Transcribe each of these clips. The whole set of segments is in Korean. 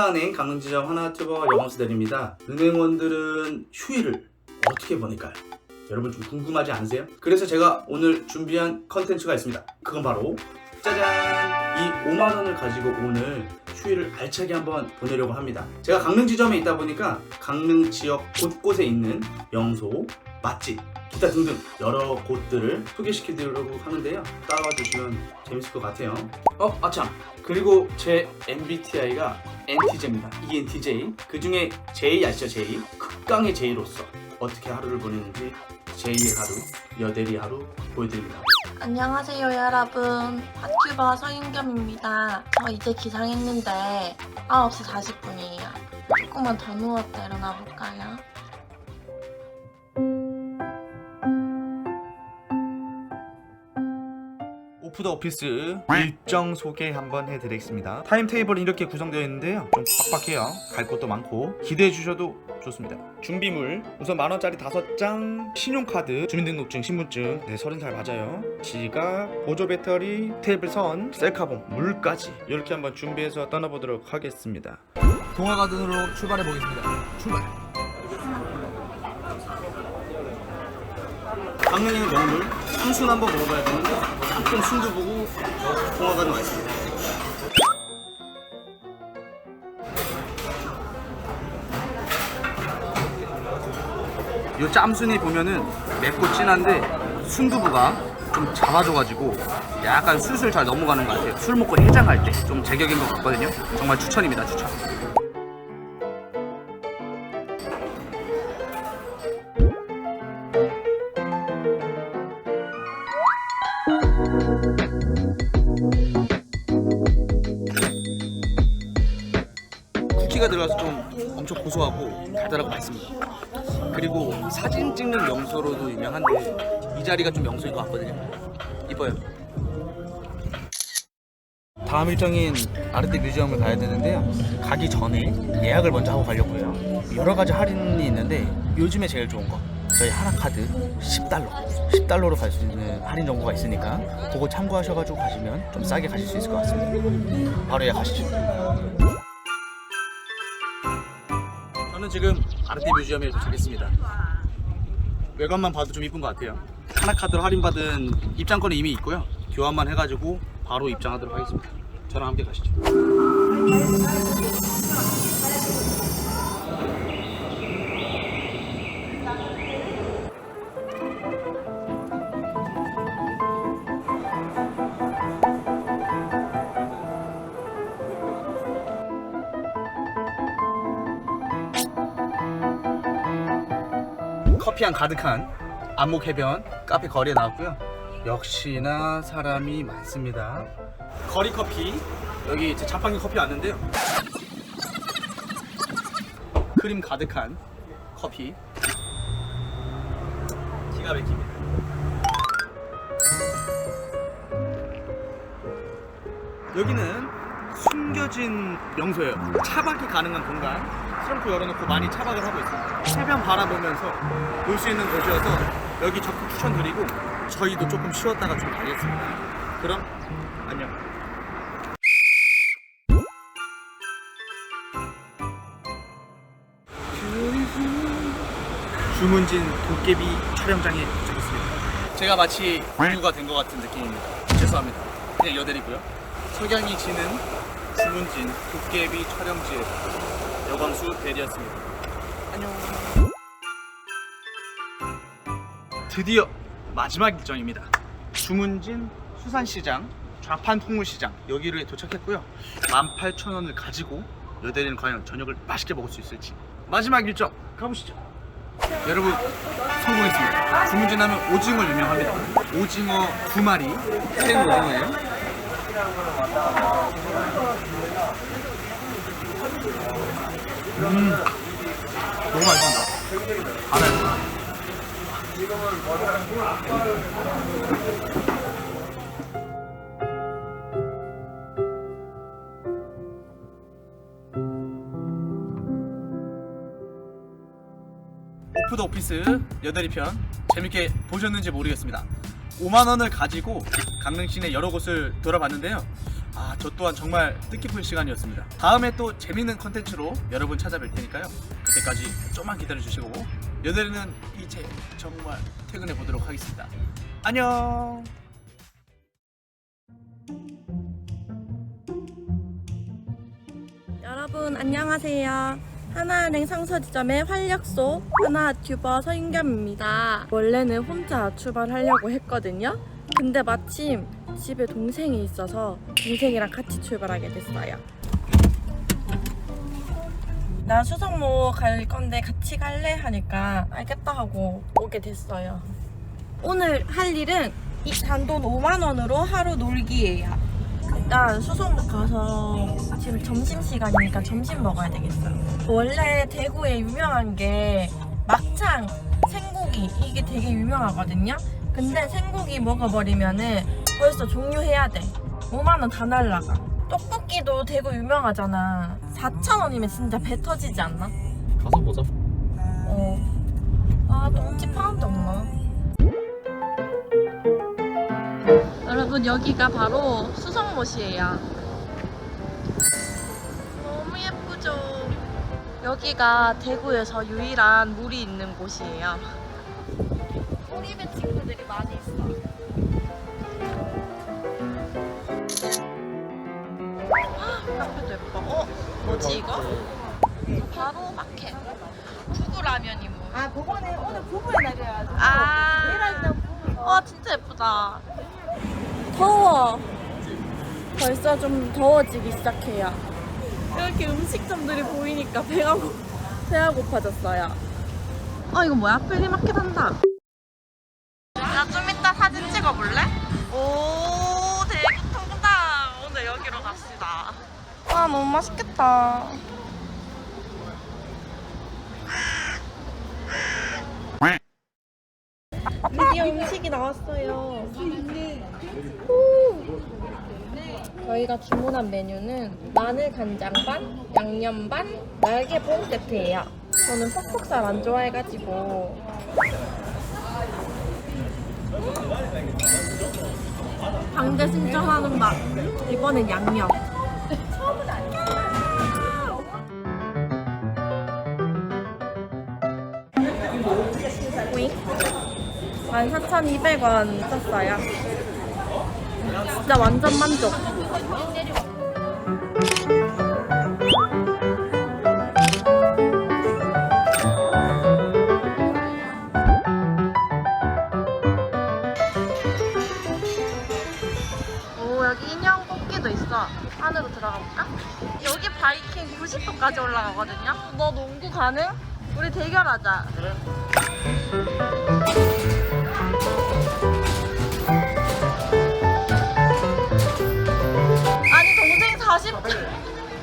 하나은행 강릉지점 하나튜버 영원수 대리입니다. 은행원들은 휴일을 어떻게 보낼까요? 여러분 좀 궁금하지 않으세요? 그래서 제가 오늘 준비한 컨텐츠가 있습니다. 그건 바로 짜잔! 이 5만 원을 가지고 오늘 휴일을 알차게 한번 보내려고 합니다. 제가 강릉 지점에 있다 보니까 강릉 지역 곳곳에 있는 명소, 맛집, 기타 등등 여러 곳들을 소개시켜드리려고 하는데요. 따라와 주시면 재밌을 것 같아요. 어, 아참. 그리고 제 MBTI가 NTJ입니다. ENTJ. 그 중에 J 아시죠, J? 극강의 J로서 어떻게 하루를 보내는지 J의 하루, 여대리 하루 보여드립니다. 안녕하세요 여러분 핫큐버 서윤겸입니다 저 이제 기상했는데 9시 40분이에요 조금만 더 누웠다 일어나 볼까요? 오프 더 오피스 일정 소개 한번 해드리겠습니다. 타임테이블은 이렇게 구성되어 있는데요. 좀 빡빡해요. 갈 곳도 많고 기대해 주셔도 좋습니다. 준비물 우선 만 원짜리 다섯 장, 신용카드, 주민등록증, 신분증, 네 서른 살 맞아요. 지갑, 보조 배터리, 테이블 선, 셀카봉, 물까지 이렇게 한번 준비해서 떠나보도록 하겠습니다. 동화가든으로 출발해 보겠습니다. 출발. 강릉의 명물 쌍순 한번 먹어봐야 되는데 짬뽕 순두부고 동화가는 맛있습니다. 요 짬순이 보면은 맵고 진한데 순두부가 좀 잡아줘가지고 약간 술술 잘 넘어가는 것 같아요. 술 먹고 해장할 때 좀 제격인 것 같거든요. 정말 추천입니다, 추천. 쿠키가 들어가서 좀 엄청 고소하고 달달하고 맛있습니다. 그리고 사진 찍는 명소로도 유명한데 이 자리가 좀 명소인 것 같거든요. 이뻐요. 다음 일정인 아르테 뮤지엄을 가야 되는데요. 가기 전에 예약을 먼저 하고 가려고 해요. 여러 가지 할인이 있는데 요즘에 제일 좋은 거 저희 하나카드 10달러 10달러로 갈 수 있는 할인 정보가 있으니까 그거 참고하셔가지고 가시면 좀 싸게 가실 수 있을 것 같습니다. 바로 예약하시죠. 저는 지금 아르테 뮤지엄에 도착했습니다. 외관만 봐도 좀 이쁜 것 같아요. 하나카드로 할인받은 입장권이 이미 있고요. 교환만 해가지고 바로 입장하도록 하겠습니다. 저랑 함께 가시죠. 커피향 가득한 안목 해변 카페 거리에 나왔고요. 역시나 사람이 많습니다. 거리 커피 여기 제 자판기 커피 왔는데요. 크림 가득한 커피 기가 막힙니다. 여기는 숨겨진 명소예요. 차박이 가능한 공간. 트렁크 열어놓고 많이 차박을 하고 있습니다. 해변 바라보면서 볼 수 있는 곳이어서 여기 적극 추천드리고 저희도 조금 쉬었다가 좀 가겠습니다. 그럼 안녕. 주문진 도깨비 촬영장에 도착했습니다. 제가 마치 공유가 된 것 같은 느낌입니다. 죄송합니다. 그냥 여대리고요. 석양이 지는 주문진 도깨비 촬영지에 여광수 대리였습니다. 안녕. 드디어 마지막 일정입니다. 주문진 수산시장 좌판 풍물시장 여기를 도착했고요. 18,000원을 가지고 여대리는 과연 저녁을 맛있게 먹을 수 있을지 마지막 일정 가보시죠. 여러분 성공했습니다. 주문진 하면 오징어 유명합니다. 오징어 두 마리 생 오징어예요. 음 너무 맛있습니다. 알아요. 오프 더 오피스 여덟이 편 재밌게 보셨는지 모르겠습니다. 5만 원을 가지고 강릉 시내 여러 곳을 돌아봤는데요. 아, 저 또한 정말 뜻깊은 시간이었습니다. 다음에 또 재밌는 컨텐츠로 여러분 찾아뵐 테니까요. 그때까지 좀만 기다려 주시고 여드리는 이제 정말 퇴근해 보도록 하겠습니다. 안녕. 여러분 안녕하세요. 하나은행 상서지점의 활력소 하나튜버 서인겸입니다. 원래는 혼자 출발하려고 했거든요. 근데 마침 집에 동생이 있어서 동생이랑 같이 출발하게 됐어요. 나 수성모 갈 건데 같이 갈래 하니까 알겠다 하고 오게 됐어요. 오늘 할 일은 이 단돈 5만 원으로 하루 놀기예요. 일단 수성목 가서 지금 점심 시간이니까 점심 먹어야 되겠어요. 원래 대구에 유명한 게 막창, 생고기 이게 되게 유명하거든요. 근데 생고기 먹어버리면은 벌써 종료해야 돼. 5만 원 다 날라가. 떡볶이도 대구 유명하잖아. 4천 원이면 진짜 배 터지지 않나? 가서 보자. 어. 아, 똥집 하나도 없나? 여러분, 여기가 바로 수성못이에요. 너무 예쁘죠? 여기가 대구에서 유일한 물이 있는 곳이에요. 꼬리배 친구 뭐지 이거? 바로 마켓. 부부라면이 뭐. 아, 그거는 오늘 부부의 날이어가지고. 아. 부부. 와 진짜 예쁘다. 더워. 벌써 좀 더워지기 시작해요. 이렇게 음식점들이 보이니까 배가 고, 배가 고파졌어요. 어 이거 뭐야? 플리마켓 한다. 너무 맛있겠다. 드디어 음식이 나왔어요. 후. 저희가 주문한 메뉴는 마늘 간장 반, 양념 반, 날개 본 세트예요. 저는 퍽퍽살 안 좋아해가지고. 방대 신청하는 맛. 이번엔 양념. 14,200원 썼어요. 진짜 완전 만족. 오 여기 인형 뽑기도 있어. 안으로 들어가 볼까? 여기 바이킹 90도까지 올라가거든요. 너 농구 가능? 우리 대결하자. 그래. 140점.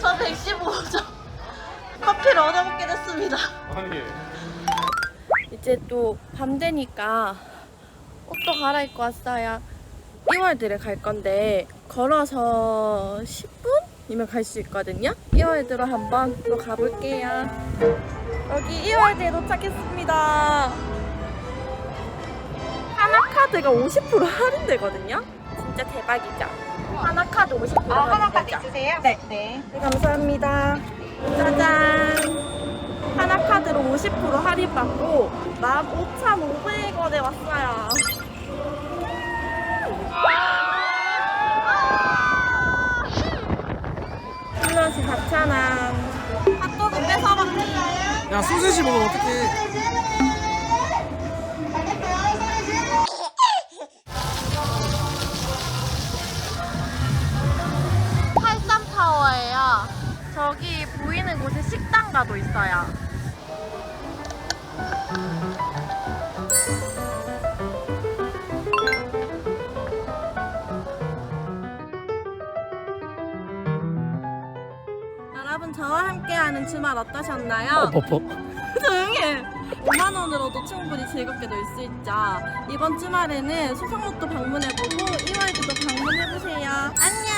저 115점. 커피를 얻어먹게 됐습니다. 아니. 이제 또 밤 되니까 옷도 갈아입고 왔어요. 이월드를 갈 건데 걸어서 10분이면 갈 수 있거든요. 이월드로 한번 또 가볼게요. 여기 이월드에 도착했습니다. 하나 카드가 50% 할인되거든요. 진짜 대박이죠. 하나 카드 50% 아, 하나까지 할인되죠. 있으세요? 네. 네. 네, 감사합니다. 짜잔. 하나 카드로 50% 할인받고 15,500원에 왔어요. 플러스 4,000원. 핫도그 뺏어먹기. 야 소세지 먹으면 어떡해? 저기 보이는 곳에 식당가도 있어요. 여러분 저와 함께하는 주말 어떠셨나요? 버퍼. 조용히 해. 5만 원으로도 충분히 즐겁게 놀 수 있죠. 이번 주말에는 소상목도 방문해보고 2월도 방문해보세요. 안녕!